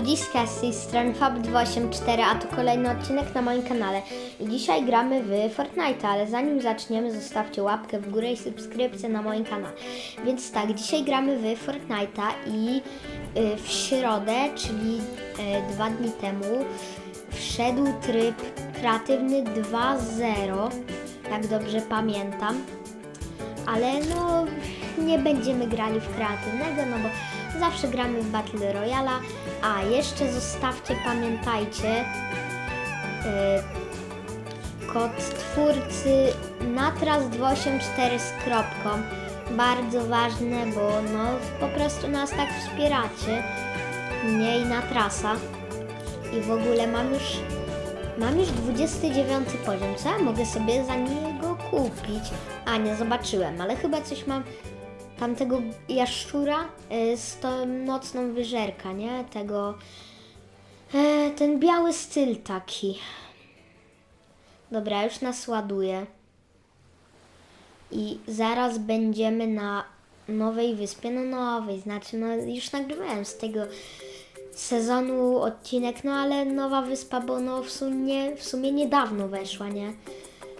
Ludziska z tej strony Fab284, a to kolejny odcinek na moim kanale. I dzisiaj gramy w Fortnite, ale zanim zaczniemy, zostawcie łapkę w górę i subskrypcję na moim kanale. Więc tak, dzisiaj gramy w Fortnite'a i y, w środę, czyli y, dwa dni temu, wszedł tryb kreatywny 2.0, jak dobrze pamiętam ale no nie będziemy grali w kreatywnego, no bo zawsze gramy w Battle Royala, a jeszcze zostawcie, pamiętajcie, yy, kod twórcy natras284 z kropką, bardzo ważne, bo no po prostu nas tak wspieracie, mnie i Natrasa. I w ogóle mam już Mam już 29 poziom, co ja mogę sobie za niego kupić? A, nie zobaczyłem, ale chyba coś mam tamtego jaszczura y, z tą nocną wyżerka, nie? Tego, e, ten biały styl taki. Dobra, już nas ładuje. I zaraz będziemy na nowej wyspie, no nowej, znaczy no już nagrywałem z tego sezonu odcinek, no ale nowa wyspa, bo no w sumie, w sumie niedawno weszła, nie?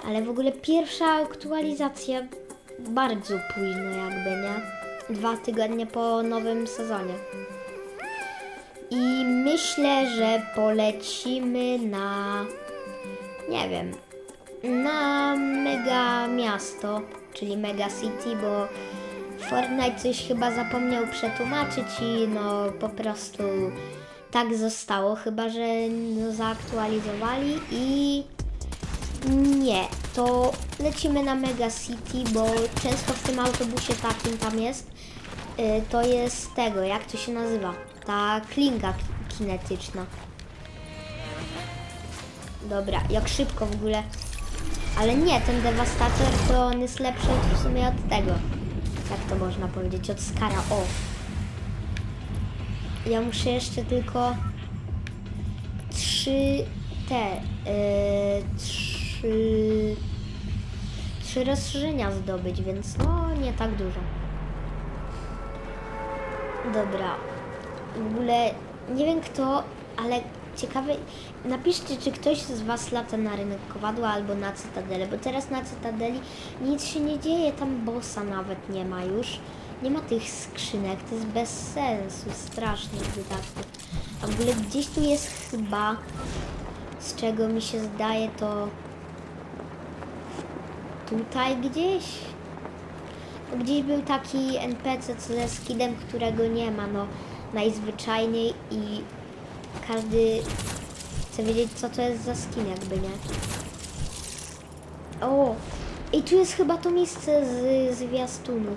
Ale w ogóle pierwsza aktualizacja bardzo późno jakby, nie? Dwa tygodnie po nowym sezonie. I myślę, że polecimy na, nie wiem, na mega miasto, czyli mega city, bo Fortnite coś chyba zapomniał przetłumaczyć i no po prostu tak zostało, chyba że no, zaaktualizowali i nie, to lecimy na Mega City, bo często w tym autobusie takim tam jest, y, to jest tego, jak to się nazywa, ta klinga ki- kinetyczna. Dobra, jak szybko w ogóle. Ale nie, ten dewastator to on jest lepszy od, w sumie od tego. Jak to można powiedzieć? Od Skara. O! Ja muszę jeszcze tylko trzy te yy, trzy trzy rozszerzenia zdobyć, więc no nie tak dużo. Dobra. W ogóle nie wiem kto, ale ciekawe, napiszcie, czy ktoś z Was lata na rynek kowadła albo na Cytadelę, bo teraz na Cytadeli nic się nie dzieje, tam bossa nawet nie ma już. Nie ma tych skrzynek, to jest bez sensu, strasznie wydatków. A w ogóle gdzieś tu jest chyba, z czego mi się zdaje, to tutaj gdzieś. Gdzieś był taki NPC ze skidem, którego nie ma, no najzwyczajniej i każdy chce wiedzieć, co to jest za skin, jakby nie. O! I tu jest chyba to miejsce z zwiastunu.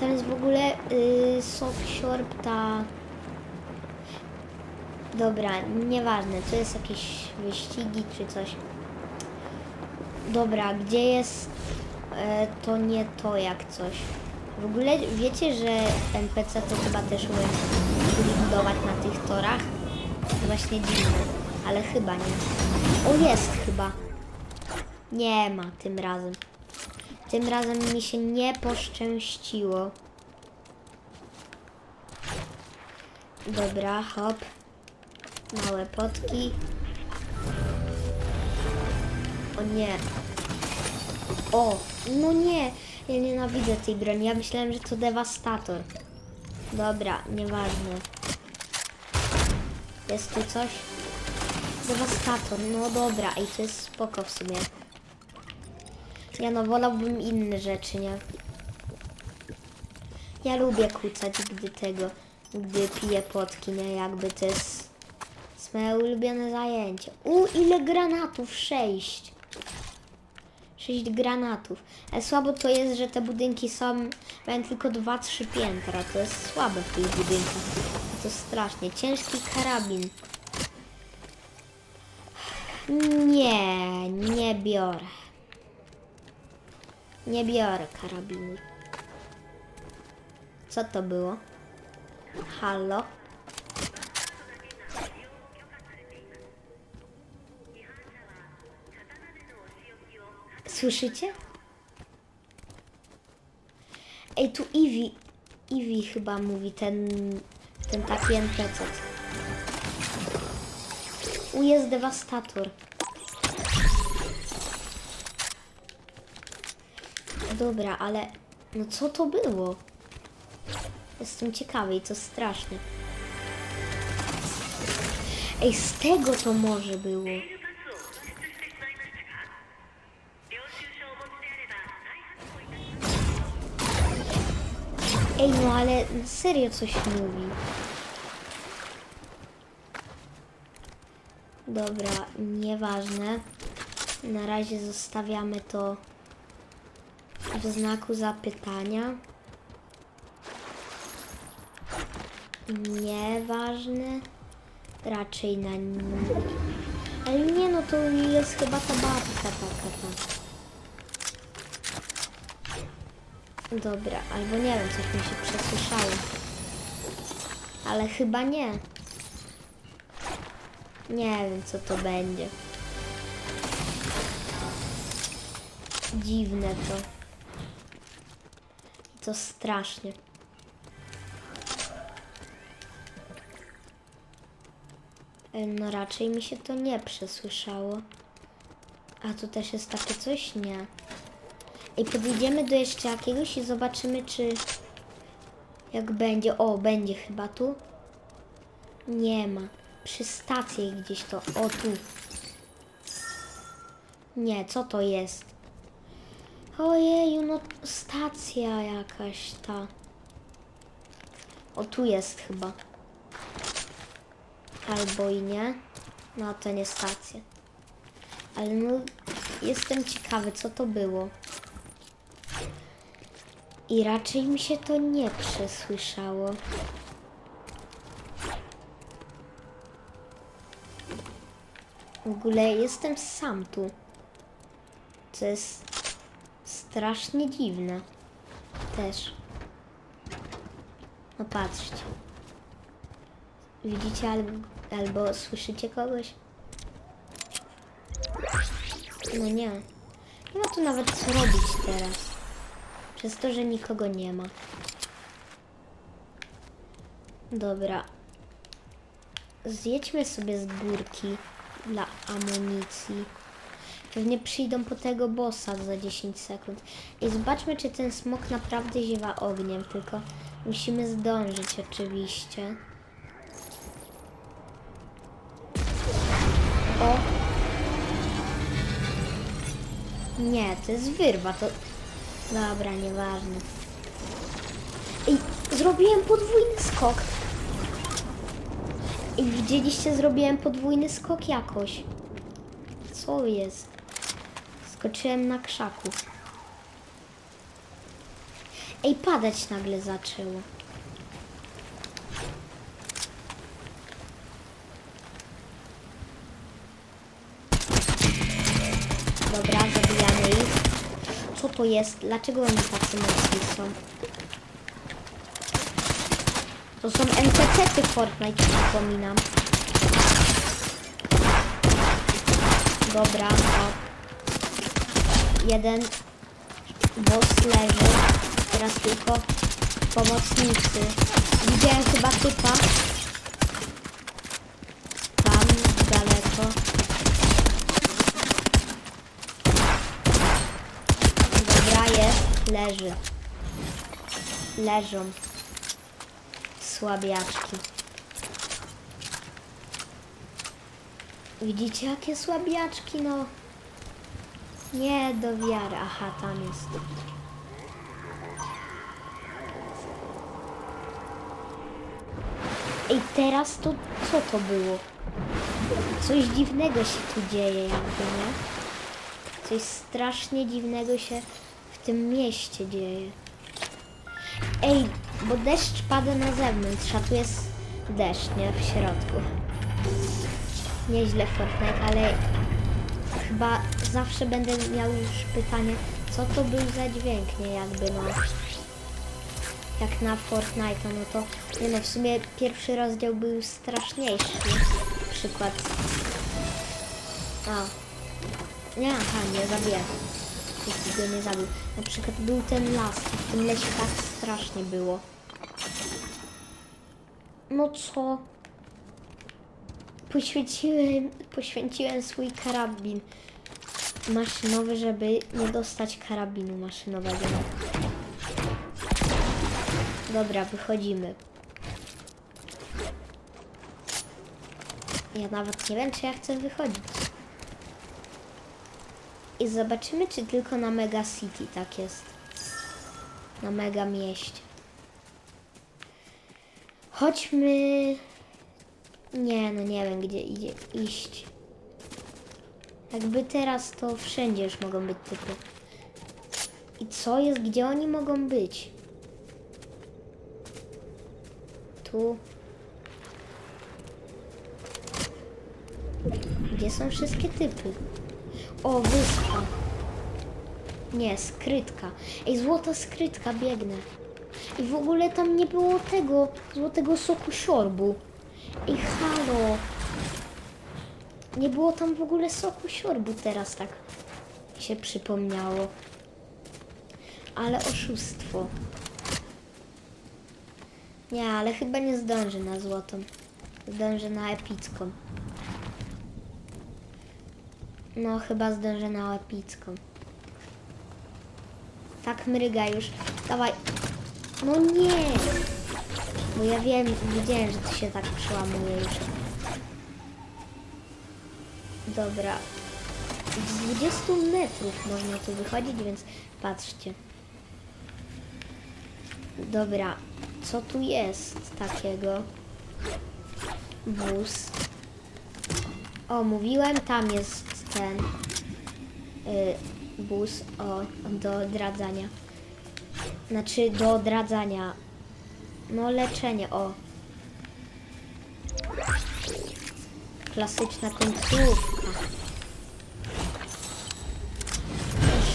Tam jest w ogóle y, Shorp, ta... Dobra, nieważne, to jest jakieś wyścigi czy coś. Dobra, gdzie jest e, to nie to jak coś. W ogóle wiecie, że NPC to chyba też umiem budować na tych torach? To właśnie dziwne, ale chyba nie. O, jest chyba. Nie ma tym razem. Tym razem mi się nie poszczęściło. Dobra, hop. Małe potki. O nie. O, no nie. Ja nienawidzę tej broni. Ja myślałem, że to dewastator. Dobra, nieważne. Jest tu coś? Dewastator, no dobra, i to jest spoko w sumie. Ja no wolałbym inne rzeczy, nie? Ja lubię kucać, gdy tego, gdy piję potki, nie? Jakby to jest, jest moje ulubione zajęcie. U, ile granatów? Sześć. Sześć granatów. Ale słabo to jest, że te budynki są, mają tylko dwa, trzy piętra. To jest słabe w tych budynkach. To strasznie. Ciężki karabin. Nie, nie biorę. Nie biorę karabinu. Co to było? Halo? Słyszycie? Ej, tu Eevee, Eevee chyba mówi ten, ten taki NPC. U jest dewastator. Dobra, ale no co to było? Jestem ciekawy i to straszne. Ej, z tego to może było. Ej, no ale serio coś mówi. Dobra, nieważne. Na razie zostawiamy to w znaku zapytania. Nieważne. Raczej na nie. Ale nie, no to jest chyba ta babka taka ta. Dobra, albo nie wiem, coś mi się przesłyszało. Ale chyba nie. Nie wiem, co to będzie. Dziwne to. To strasznie. No raczej mi się to nie przesłyszało. A tu też jest takie coś? Nie. I podejdziemy do jeszcze jakiegoś i zobaczymy, czy jak będzie. O, będzie chyba tu. Nie ma. Przy stacji gdzieś to. O, tu. Nie, co to jest? Ojeju, no stacja jakaś ta. O, tu jest chyba. Albo i nie. No, to nie stacja. Ale no, jestem ciekawy, co to było. I raczej mi się to nie przesłyszało. W ogóle jestem sam tu. Co jest strasznie dziwne. Też. No patrzcie. Widzicie albo, albo słyszycie kogoś? No nie. Nie ma tu nawet co robić teraz. Przez to, że nikogo nie ma. Dobra. Zjedźmy sobie z górki dla amunicji. Pewnie przyjdą po tego bossa za 10 sekund. I zobaczmy, czy ten smok naprawdę ziewa ogniem. Tylko musimy zdążyć oczywiście. O! Nie, to jest wyrwa, to... Dobra, nieważne. Ej, zrobiłem podwójny skok. Ej, widzieliście, zrobiłem podwójny skok jakoś. Co jest? Skoczyłem na krzaku. Ej, padać nagle zaczęło. To jest? Dlaczego oni tacy mocni są? To są NPC-ty Fortnite, przypominam. Dobra, o. Jeden boss leży. Teraz tylko pomocnicy. Widziałem chyba typa. Tam, daleko. Dobra, jest. Leży. Leżą. Słabiaczki. Widzicie jakie słabiaczki, no. Nie do wiary. Aha, tam jest. Ej, teraz to co to było? Coś dziwnego się tu dzieje, jakby, nie? Coś strasznie dziwnego się w tym mieście dzieje. Ej, bo deszcz pada na zewnątrz, a tu jest deszcz, nie? W środku. Nieźle Fortnite, ale chyba zawsze będę miał już pytanie, co to był za dźwięk, nie? Jakby, no. Jak na Fortnite, no to, nie no, w sumie pierwszy rozdział był straszniejszy. Przykład. A. Nie, aha, nie zabiję. Nikt go nie zabił. Na przykład był ten las, w tym lesie tak strasznie było. No co? poświęciłem, poświęciłem swój karabin maszynowy, żeby nie dostać karabinu maszynowego. Dobra, wychodzimy. Ja nawet nie wiem, czy ja chcę wychodzić. I zobaczymy, czy tylko na Mega City tak jest. Na Mega Mieście. Chodźmy. Nie, no nie wiem, gdzie idzie iść. Jakby teraz to wszędzie już mogą być typy. I co jest, gdzie oni mogą być? Tu. Gdzie są wszystkie typy? O, wyspa. Nie, skrytka. Ej, złota skrytka, biegnę. I w ogóle tam nie było tego złotego soku siorbu. Ej, halo. Nie było tam w ogóle soku siorbu teraz tak się przypomniało. Ale oszustwo. Nie, ale chyba nie zdążę na złotą. Zdążę na epicką. No, chyba zdążę na epicką. Tak mryga już. Dawaj. No nie! Bo ja wiem, widziałem, że to się tak przełamuje już. Dobra. Z 20 metrów można tu wychodzić, więc patrzcie. Dobra, co tu jest takiego? Wóz. O, mówiłem, tam jest ten y, bus o, do odradzania. Znaczy do odradzania. No leczenie, o. Klasyczna końcówka.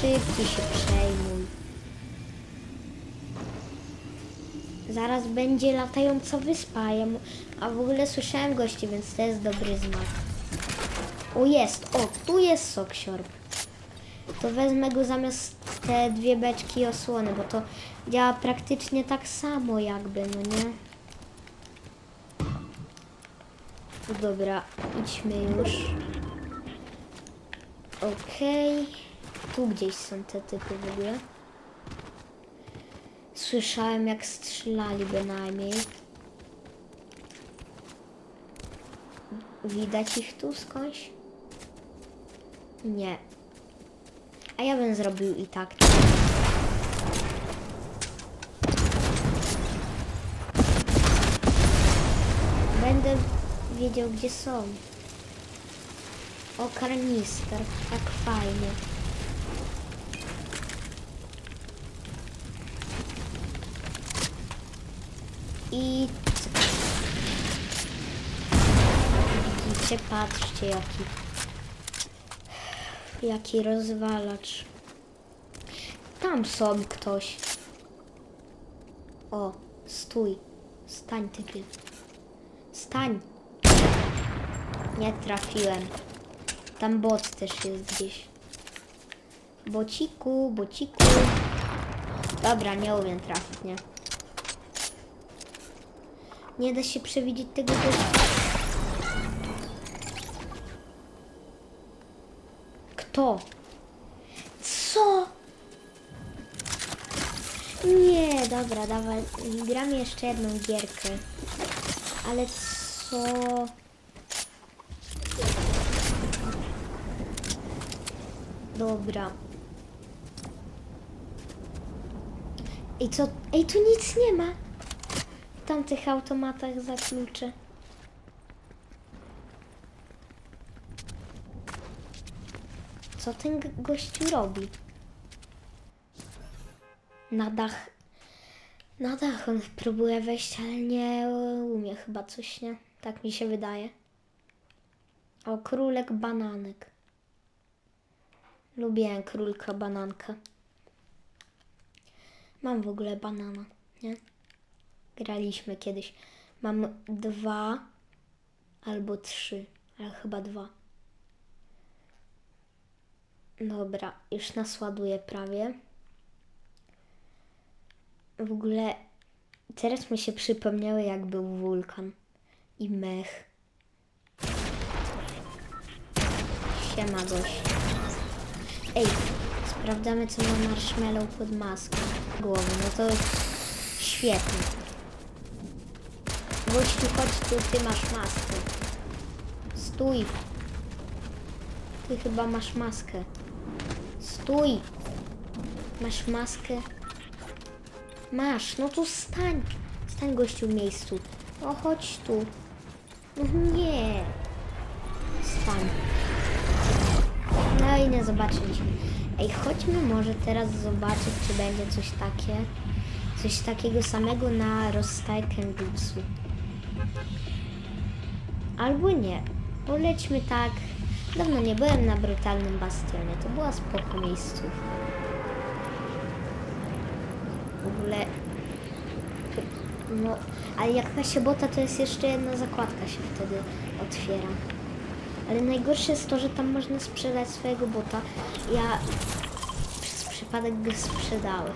Szybciej się przejmuj. Zaraz będzie latająca wyspa, ja mu- a w ogóle słyszałem gości, więc to jest dobry znak. O jest, o tu jest sok siorb. To wezmę go zamiast te dwie beczki osłony, bo to działa praktycznie tak samo jakby, no nie? Dobra, idźmy już. Okej. Tu gdzieś są te typy w ogóle. Słyszałem jak strzelali bynajmniej. Widać ich tu skądś? Nie. A ja bym zrobił i tak. Będę wiedział, gdzie są. O, karnister. Jak fajnie. I... Widzicie, patrzcie jaki... Jaki rozwalacz. Tam są ktoś. O, stój. Stań typie. Stań. Nie trafiłem. Tam bot też jest gdzieś. Bociku, bociku. Dobra, nie umiem trafić, nie? Nie da się przewidzieć tego gościa. Kto? Co? Nie, dobra, dawaj. Gram jeszcze jedną gierkę. Ale co? Dobra. Ej, co? Ej, tu nic nie ma. W tamtych automatach za klucze. Co ten gościu robi? Na dach. Na dach on próbuje wejść, ale nie umie chyba coś, nie? Tak mi się wydaje. O, królek bananek. Lubię królka bananka. Mam w ogóle banana, nie? Graliśmy kiedyś. Mam dwa albo trzy, ale chyba dwa. Dobra, już nas ładuje prawie. W ogóle teraz mi się przypomniały, jak był wulkan i mech. Siema gość. Ej, sprawdzamy co ma marshmallow pod maską głowy. No to świetnie. Gościu, chodź tu, ty masz maskę. Stój. Ty chyba masz maskę. Stój. Masz maskę? Masz, no to stań. Stań gościu w miejscu. O, chodź tu. No nie. Stań. No i nie zobaczyliśmy. Ej, chodźmy może teraz zobaczyć, czy będzie coś takie. Coś takiego samego na rozstajkę jutsu. Albo nie. Polećmy tak. Dawno nie byłem na brutalnym bastionie. To była spoko miejscówka. W ogóle. No, ale jak ma się bota, to jest jeszcze jedna zakładka się wtedy otwiera. Ale najgorsze jest to, że tam można sprzedać swojego bota. Ja przez przypadek go sprzedałem.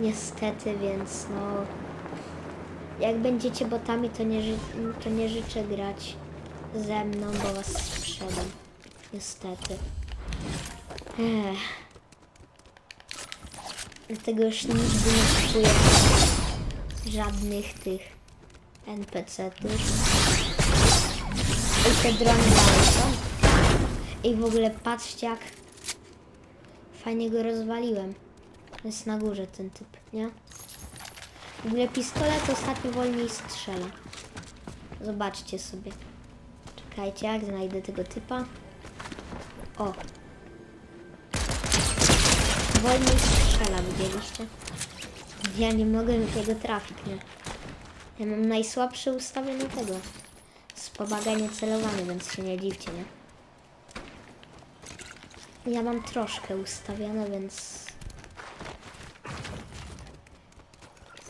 Niestety, więc no. Jak będziecie botami, to nie, to nie życzę grać ze mną, bo was sprzedam. Niestety. Ech. Dlatego już nigdy nie kupuję żadnych tych NPC-ów. I te drony są. I w ogóle patrzcie jak fajnie go rozwaliłem. Jest na górze ten typ, nie? W ogóle pistolet ostatnio wolniej strzela. Zobaczcie sobie. Czekajcie, jak znajdę tego typa. O. Wolniej strzela, widzieliście? Ja nie mogę w niego trafić, nie? Ja mam najsłabsze ustawienie tego. Wspomaganie celowanie, więc się nie dziwcie, nie? Ja mam troszkę ustawione, więc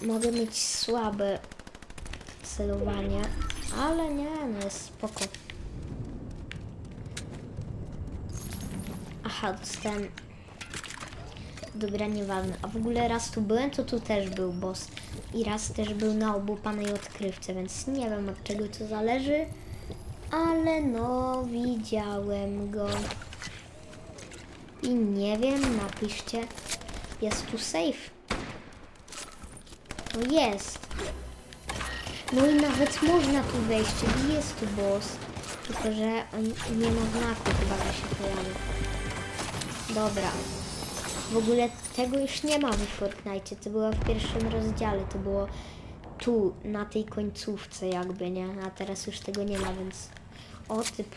mogę mieć słabe celowanie, ale nie, no jest spoko. Dostałem... Dobra, nieważne. A w ogóle raz tu byłem, to tu też był boss. I raz też był na obupanej odkrywce, więc nie wiem od czego to zależy. Ale no, widziałem go. I nie wiem, napiszcie. Jest tu safe. No jest. No i nawet można tu wejść, czyli jest tu boss. Tylko, że on nie ma znaku chyba, że się pojawi. Dobra. W ogóle tego już nie ma w Fortnite. To było w pierwszym rozdziale. To było tu, na tej końcówce jakby, nie? A teraz już tego nie ma, więc... O, typ.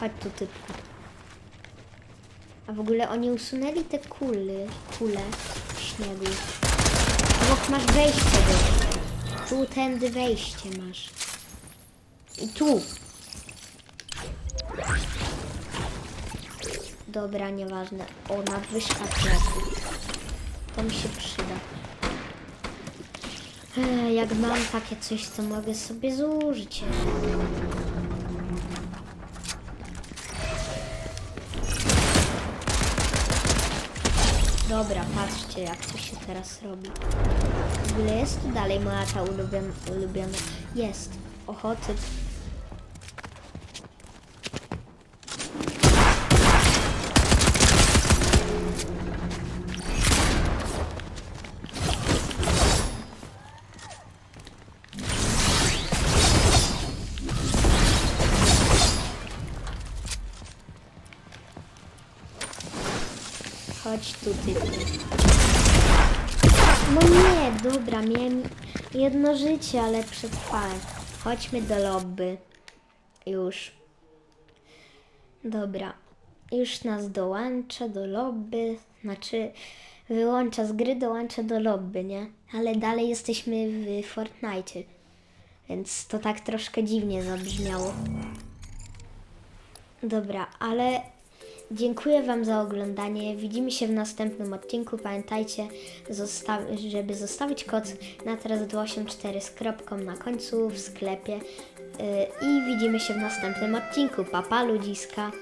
Chodź tu, typku. A w ogóle oni usunęli te kule, kule śniegu. Obok masz wejście do Tu tędy wejście masz. I tu. Dobra, nieważne. O, nadwyżka plecy. To mi się przyda. Jak mam takie coś, to mogę sobie zużyć. Dobra, patrzcie jak to się teraz robi. W ogóle jest tu dalej moja ta ulubiona, ulubiona. Jest. Ochoty. Dobra, miałem jedno życie, ale przetrwałem. Chodźmy do lobby. Już. Dobra. Już nas dołącza do lobby. Znaczy, wyłącza z gry, dołącza do lobby, nie? Ale dalej jesteśmy w Fortnite. Więc to tak troszkę dziwnie zabrzmiało. Dobra, ale dziękuję Wam za oglądanie. Widzimy się w następnym odcinku. Pamiętajcie, zosta- żeby zostawić kod na teraz 284 z kropką na końcu w sklepie. Yy, I widzimy się w następnym odcinku. Papa ludziska.